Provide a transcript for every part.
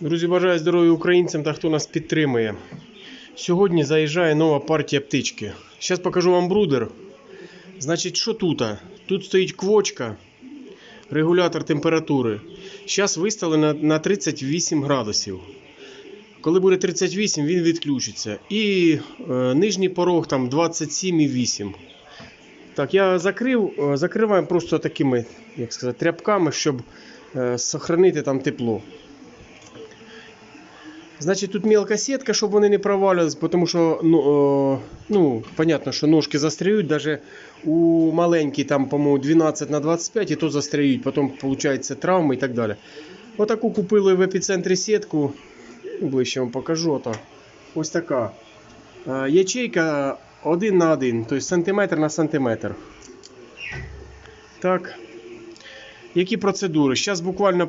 Друзі, бажаю здоров'я українцям та хто нас підтримує. Сьогодні заїжджає нова партія птички. Зараз покажу вам брудер. Значить, що тут? Тут стоїть квочка, регулятор температури. Зараз виставлено на 38 градусів. Коли буде 38, він відключиться. І е, нижній порог там 27,8. Так, я закрив, е, закриваємо просто такими, як сказати, тряпками, щоб е, сохранити там тепло. Значить, тут мелка сітка, щоб вони не провалювались, тому що, ну, о, ну понятно, що ножки застряють, навіть у маленькій, там, по-моєму, 12 на 25, і то застряють, потім, виходить, травми і так далі. Отаку купили в епіцентрі сітку, Ну, ближче вам покажу. Ото. Ось така. Е, Ячейка 1 на 1, тобто сантиметр на сантиметр. Так. Які процедури? Зараз буквально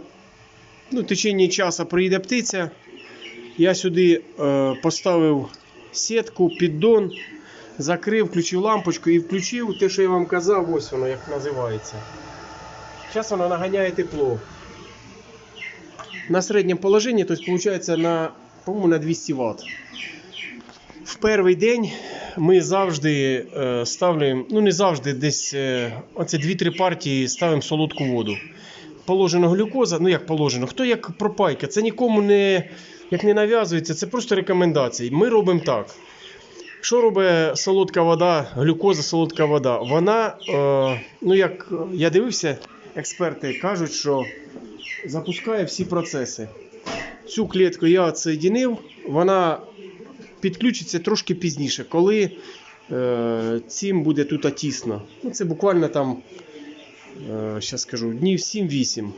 ну, в течение часу приїде птиця. Я сюди е, поставив сітку, піддон, закрив, включив лампочку і включив те, що я вам казав, ось воно як називається. Зараз воно наганяє тепло. На середньому положенні, тобто виходить на, на 200 Вт. В перший день ми завжди е, ставимо, ну не завжди, десь е, оце 2-3 партії ставимо солодку воду. Положено глюкоза, ну як положено, хто як пропайка, це нікому не, як не нав'язується, це просто рекомендації. Ми робимо так. Що робить солодка вода, глюкоза, солодка вода? Вона, е, ну як я дивився, експерти кажуть, що запускає всі процеси. Цю клітку я відсоєдинив, вона підключиться трошки пізніше, коли е, цим буде тут тісно. Ну, це буквально там, е, щас скажу, днів 7-8.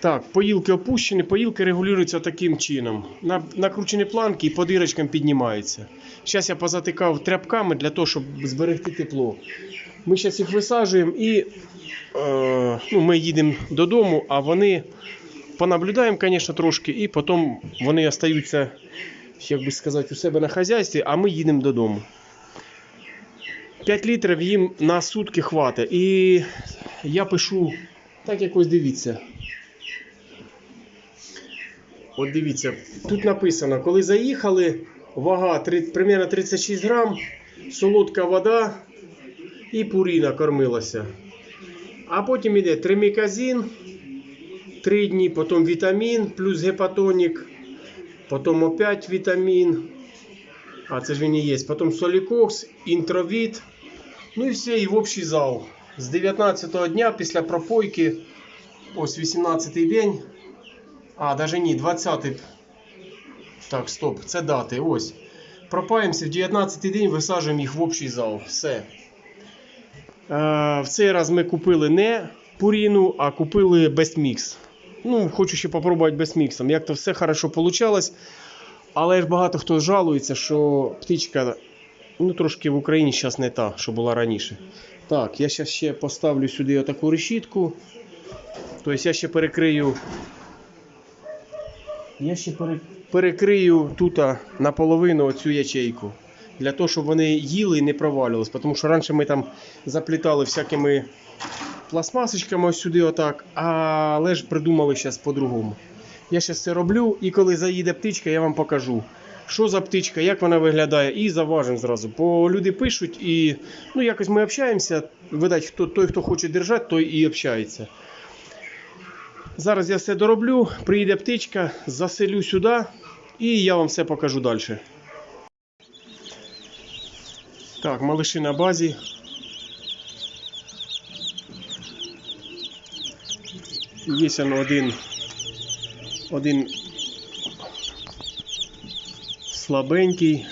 Так, поїлки опущені, поїлки регулюються таким чином. На, накручені планки і по дирочкам піднімаються. Зараз я позатикав тряпками для того, щоб зберегти тепло. Ми зараз їх висаджуємо і е, ну, ми їдемо додому, а вони понаблюдаємо, звісно, трошки, і потім вони остаються, як би сказати, у себе на хазяйстві, а ми їдемо додому. 5 літрів їм на сутки хватить. І я пишу, так якось дивіться. От дивіться, тут написано, коли заїхали, вага 3, примерно 36 грам, солодка вода і пуріна кормилася. А потім йде триміказін, 3 дні, потім вітамін плюс гепатонік, потім опять вітамін. А це ж він і є. Потім солікокс, інтровіт. Ну і все, і в общий зал. З 19 дня після пропойки, ось 18-й день. А, даже ні, 20. Так, стоп, це дати. Ось. Пропаємося в 19 день, висаджуємо їх в общий зал. Все. Е, в цей раз ми купили не пуріну, а купили Bestmix. Ну, хочу ще попробувати Bestmix. Як то все хорошо вийшло. Але ж багато хто жалується, що птичка ну, трошки в Україні зараз не та, що була раніше. Так, я зараз ще поставлю сюди отаку решітку. Тобто я ще перекрию. Я ще пере- перекрию тут наполовину оцю ячейку. Для того, щоб вони їли і не провалювались. Тому що раніше ми там заплітали всякими пластмасочками ось сюди отак, але ж придумали зараз по-другому. Я зараз це роблю, і коли заїде птичка, я вам покажу, що за птичка, як вона виглядає, і заважимо зразу. Бо люди пишуть, і ну, якось ми общаємося. Видать, хто, той, хто хоче держати, той і общається. Зараз я все дороблю, приїде птичка, заселю сюди, і я вам все покажу далі. Так, малиші на базі. Є один, один слабенький.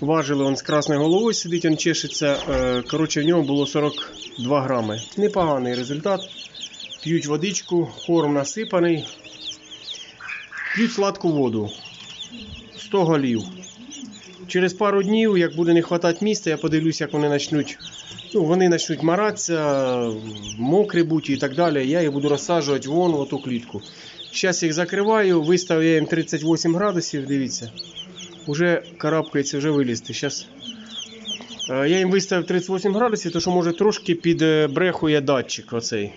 Важили он з красною головою сидить, він чешеться. Е, Коротше, в нього було 42 грами. Непоганий результат. П'ють водичку, корм насипаний. П'ють сладку воду. 100 голів. Через пару днів, як буде не вистачати місця, я подивлюсь, як вони почнуть. Ну, вони почнуть маратися, мокрі бути і так далі. Я їх буду розсаджувати вон в ту клітку. Зараз їх закриваю, виставив я їм 38 градусів, дивіться. Уже карабкається, вже вилізти. Зараз я їм виставив 38 градусів, тому що може трошки під е, датчик оцей.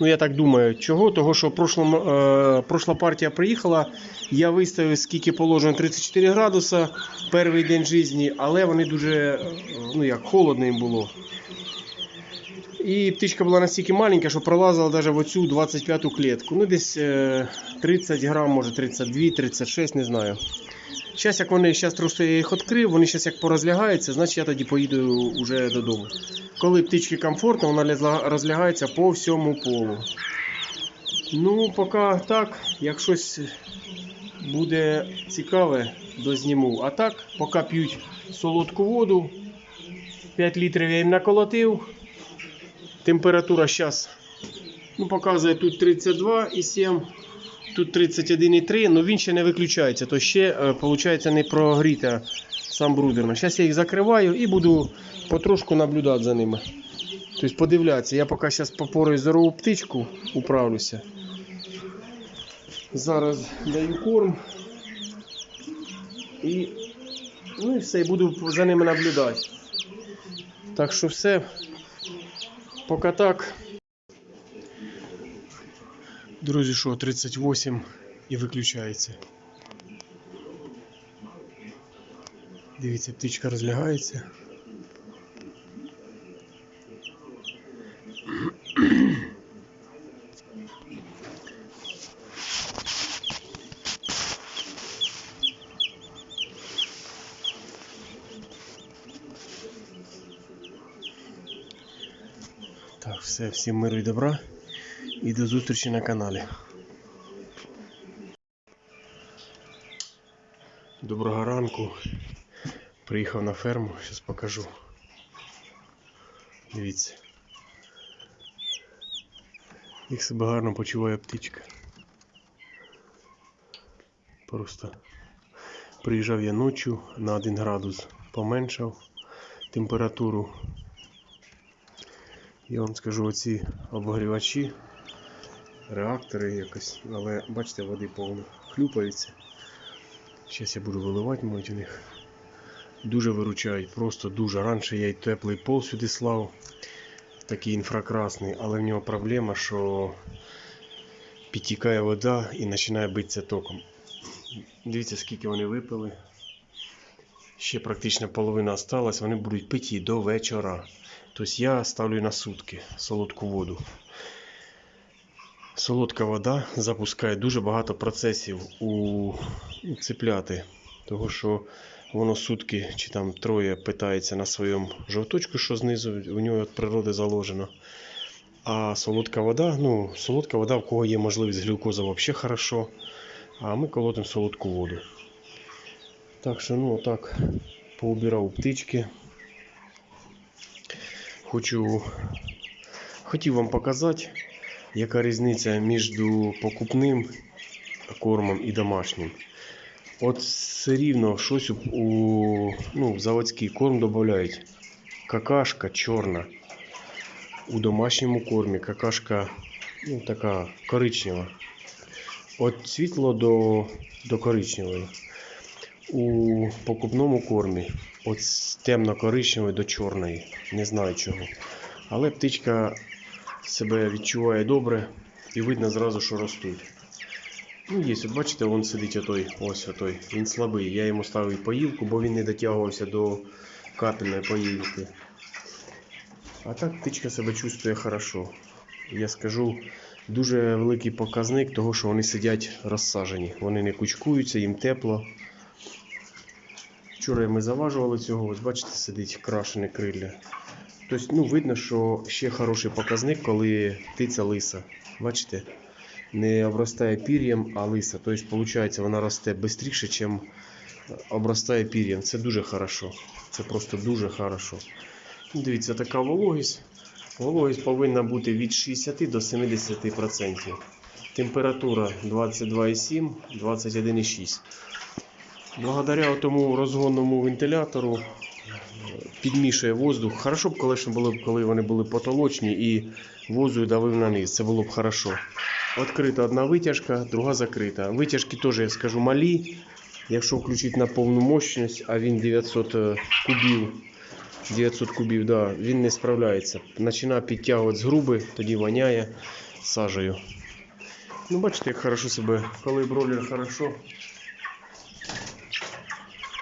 Ну, я так думаю, чого? Того, що прошлом, е, прошла партія приїхала, я виставив скільки положено 34 градуса перший день житті, але вони дуже, е, ну як, холодно їм було. І птичка була настільки маленька, що пролазила навіть в оцю 25-ту клітку. Ну, десь е, 30 грам, може 32, 36, не знаю. Зараз, як вони зараз трошки я їх відкрив, вони зараз як порозлягаються, значить я тоді поїду вже додому. Коли птички комфортно, вона розлягається по всьому полу. Ну, поки так, як щось буде цікаве, дозніму. А так, поки п'ють солодку воду, 5 літрів я їм наколотив. Температура зараз ну, показує тут 32,7, тут 31,3, але він ще не виключається, то ще, виходить, не прогріта сам брудерно. Зараз я їх закриваю і буду потрошку наблюдати за ними. Тобто подивлятися. Я поки зараз попорою здорову птичку управлюся. Зараз даю корм. І, ну і все, і буду за ними наблюдати. Так що все. Поки так. Друзі, що 38 і виключається. Дивіться, птичка розлягається. Так, все, всім миру і добра. І до зустрічі на каналі. Доброго ранку. Приїхав на ферму, зараз покажу. Дивіться. Як себе гарно почуває птичка. Просто приїжджав я ночі на 1 градус поменшав температуру. Я вам скажу оці обогрівачі, реактори якось, але бачите, води повно хлюпаються. Зараз я буду виливати мабуть, у них. Дуже виручають, просто дуже. Раніше я й теплий пол сюди слав, такий інфракрасний, але в нього проблема, що підтікає вода і починає битися током. Дивіться, скільки вони випили. Ще практично половина осталась, вони будуть пити до вечора. Тобто я ставлю на сутки солодку воду. Солодка вода запускає дуже багато процесів у цепляти. Того що воно сутки чи там троє питається на своєму жовточку, що знизу у нього від природи заложено. А солодка вода, ну, солодка вода, в кого є можливість глюкоза, взагалі хорошо. А ми колотимо солодку воду. Так що, ну, отак, поубирав птички. Хочу, хотів вам показати, яка різниця між покупним кормом і домашнім. От все рівно щось у, ну, заводський корм додають. Какашка чорна. У домашньому кормі какашка ну, така коричнева. От світло до, до коричневої. У покупному кормі от темно-коричневої до чорної. Не знаю чого. Але птичка себе відчуває добре і видно зразу, що ростуть. Ну, є, от бачите, вон сидить отой, ось отой. Він слабий. Я йому ставив поївку, бо він не дотягувався до капельної поївки. А так птичка себе чувствує хорошо. Я скажу, дуже великий показник того, що вони сидять розсажені. Вони не кучкуються, їм тепло. Вчора ми заважували цього, ось бачите, сидить крашене крилля. Тобто, ну, видно, що ще хороший показник, коли птиця лиса. Бачите? Не обростає пір'ям, а лиса. Тобто, виходить, вона росте швидше, ніж обростає пір'ям. Це дуже хорошо. Це просто дуже хорошо. Ну, Дивіться, така вологість. Вологість повинна бути від 60 до 70%. Температура 22,7, 21,6. Благодаря тому розгонному вентилятору підмішує воздух. Хорошо б, конечно, було б, коли вони були потолочні і воздух давив на низ. Це було б хорошо. Відкрита одна витяжка, друга закрита. Витяжки теж, я скажу, малі. Якщо включити на повну мощність, а він 900 е, кубів, 900 кубів, да, він не справляється. Починає підтягувати з груби, тоді воняє. сажею. Ну, бачите, як хорошо себе, коли бройлер хорошо.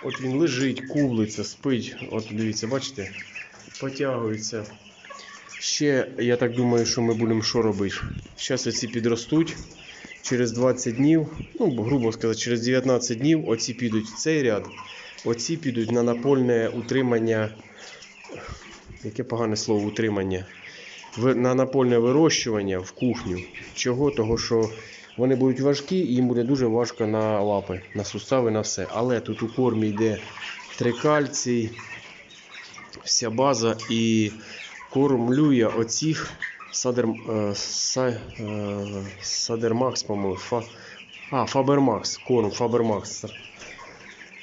От він лежить, кублиться, спить. От дивіться, бачите, потягується. Ще, я так думаю, що ми будемо що робити. Зараз оці підростуть. Через 20 днів, ну, грубо сказати, через 19 днів оці підуть в цей ряд, оці підуть на напольне утримання. Яке погане слово утримання. На напольне вирощування в кухню. Чого? Того, що вони будуть важкі і їм буде дуже важко на лапи, на сустави, на все. Але тут у кормі йде трикальцій, вся база і кормлює оцих Садер, е, са, е, Садермакс, по-моєму. Фа, а, Фабермакс, корм Фабермакс.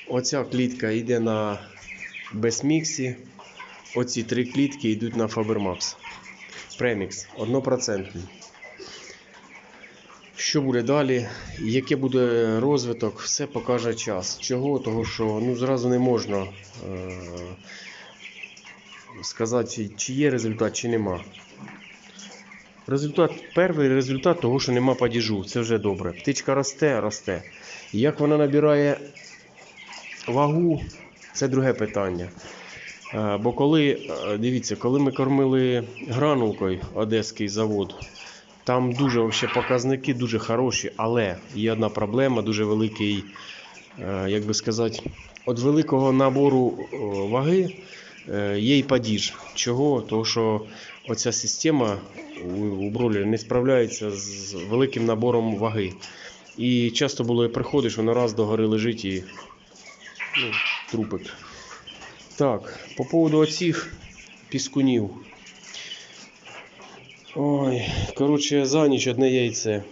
Оця клітка йде на Бесміксі. Оці три клітки йдуть на Фабермакс. Премікс, 1%. Що буде далі, який буде розвиток, все покаже час. Чого? Того, що ну, зразу не можна е, сказати, чи є результат, чи нема. Результат, перший результат того, що нема падіжу, це вже добре. Птичка росте, росте. Як вона набирає вагу, це друге питання. Е, Бо коли, е, дивіться, коли ми кормили гранулкою Одеський завод, там дуже вообще показники дуже хороші, але є одна проблема, дуже великий, е, як би сказати, від великого набору е, ваги е, є й падіж. Чого? Тому що оця система у, бройлера не справляється з великим набором ваги. І часто було, приходиш, воно раз до гори лежить і ну, трупик. Так, по поводу оцих піскунів. Ой, коротше, за ніч одне яйце.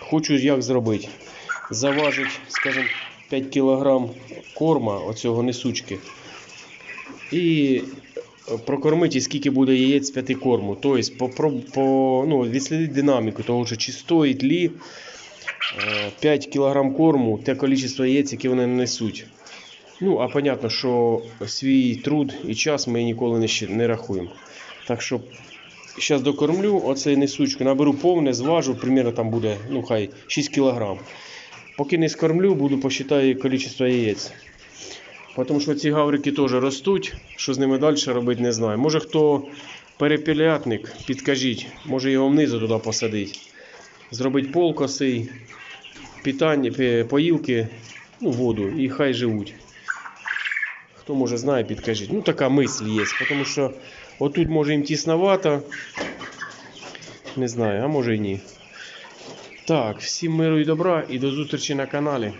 Хочу як зробити. Заважить, скажімо, 5 кг корма оцього несучки. І прокормити, скільки буде яєць з 5 корму. Тобто, попроб- по, ну, відслідити динаміку, того, що чи стоїть лі е, 5 кг корму те кількість яєць, які вони несуть. Ну, а понятно, що свій труд і час ми ніколи не, не рахуємо. Так що зараз докормлю оцей несучку, наберу повне, зважу, примерно там буде, ну хай 6 кг. Поки не скормлю, буду посчитаю кількість яєць. Тому що ці гаврики теж ростуть, що з ними далі робити, не знаю. Може хто перепілятник, підкажіть, може його внизу туди посадити. Зробити пол косий, питання, поїлки, ну, воду і хай живуть. Хто може знає, підкажіть. Ну така мисль є, тому що отут може їм тісновато. Не знаю, а може і ні. Так, всім миру і добра і до зустрічі на каналі.